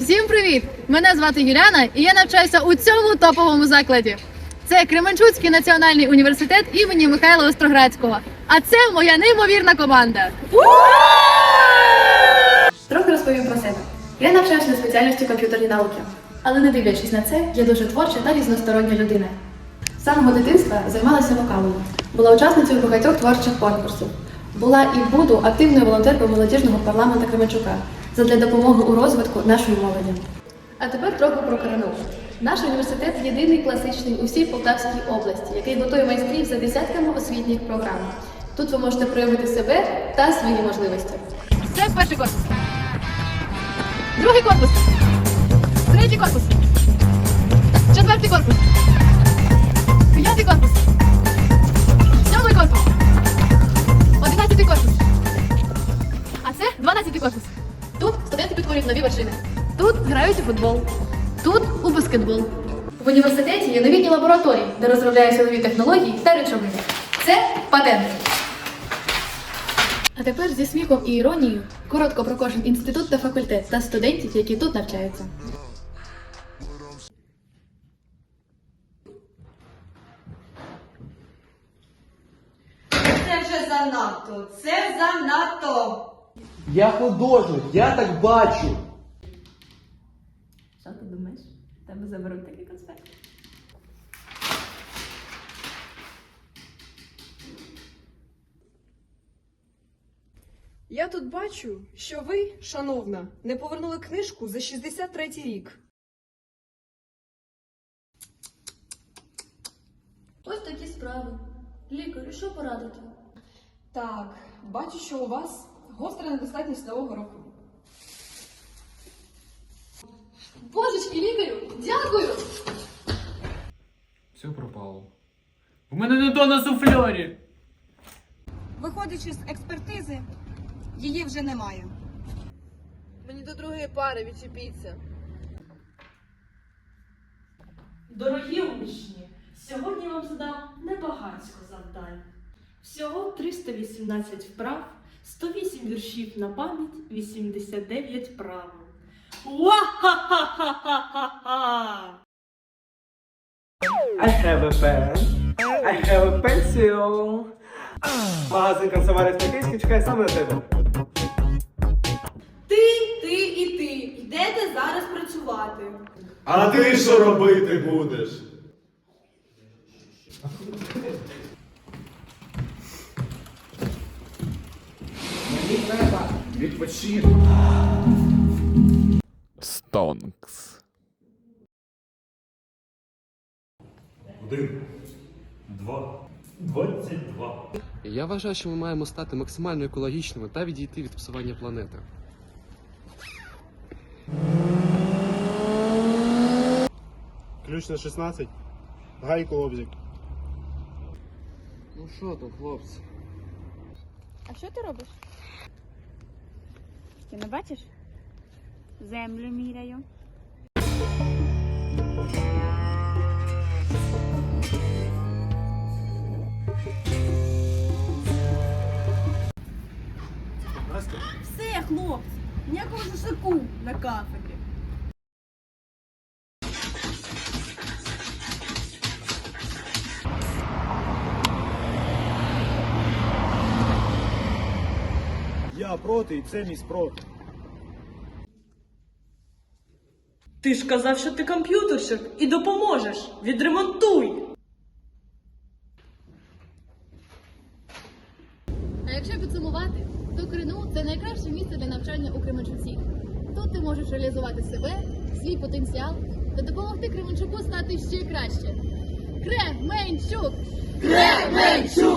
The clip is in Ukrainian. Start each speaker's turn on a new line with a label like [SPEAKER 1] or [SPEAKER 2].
[SPEAKER 1] Всім привіт! Мене звати Юліана, і я навчаюся у цьому топовому закладі. Це Кременчуцький національний університет імені Михайла Остроградського. А це моя неймовірна команда. Трохи розповім про себе. Я навчаюся на спеціальності комп'ютерні науки. Але не дивлячись на це, я дуже творча та різностороння людина. З самого дитинства займалася вокалом, була учасницею багатьох творчих конкурсів. Була і буду активною волонтеркою молодіжного парламенту Кременчука задля допомоги у розвитку нашої молоді. А тепер трохи про КРНУ. Наш університет єдиний класичний у всій Полтавській області, який готує майстрів за десятками освітніх програм. Тут ви можете проявити себе та свої можливості. Це перший корпус. Другий корпус. Третій корпус. Четвертий корпус. Підкорюють нові вершини. Тут грають у футбол. Тут у баскетбол. В університеті є новітні лабораторії, де розробляються нові технології та речовини. Це патент. А тепер зі сміхом і іронією коротко про кожен інститут та факультет та студентів, які тут навчаються.
[SPEAKER 2] Це вже занадто, це занадто.
[SPEAKER 3] Я художник, я так бачу.
[SPEAKER 4] Що ти думаєш? Тебе заберуть такий конспект?
[SPEAKER 5] Я тут бачу, що ви, шановна, не повернули книжку за 63 рік.
[SPEAKER 1] Ось такі справи. Лікарю, що порадити?
[SPEAKER 5] Так, бачу, що у вас гостра недостатність нового року.
[SPEAKER 1] Божечки, лікарю, дякую!
[SPEAKER 6] Все пропало. У мене не то на суфльорі.
[SPEAKER 2] Виходячи з експертизи, її вже немає.
[SPEAKER 5] Мені до другої пари відчепіться.
[SPEAKER 7] Дорогі учні, сьогодні вам задам небагатько завдань. Всього 318 вправ, 108 віршів на пам'ять, 89 правил. Уа-ха-ха-ха-ха-ха!
[SPEAKER 3] I have a pen. I have a pencil. Магазин канцелярії Смітинський чекає саме на тебе.
[SPEAKER 5] Ти, ти і ти йдете зараз працювати.
[SPEAKER 8] А ти що робити будеш?
[SPEAKER 3] Мені треба відпочити.
[SPEAKER 6] Стонкс.
[SPEAKER 8] Один, два, двадцять два.
[SPEAKER 9] Я вважаю, що ми маємо стати максимально екологічними та відійти від псування планети.
[SPEAKER 10] Ключ на 16. Гайку обзік.
[SPEAKER 9] Ну що там, хлопці?
[SPEAKER 4] А що ти робиш? Ти не бачиш? Землю міряю.
[SPEAKER 2] Все, хлопці, ніякого шашлику на кафедрі.
[SPEAKER 10] Я проти і це мій спротив.
[SPEAKER 7] Ти ж казав, що ти комп'ютерщик і допоможеш. Відремонтуй!
[SPEAKER 1] А якщо підсумувати, то КРНУ – це найкраще місце для навчання у Кременчуці. Тут ти можеш реалізувати себе, свій потенціал та допомогти Кременчуку стати ще краще. Кременчук! Кременчук!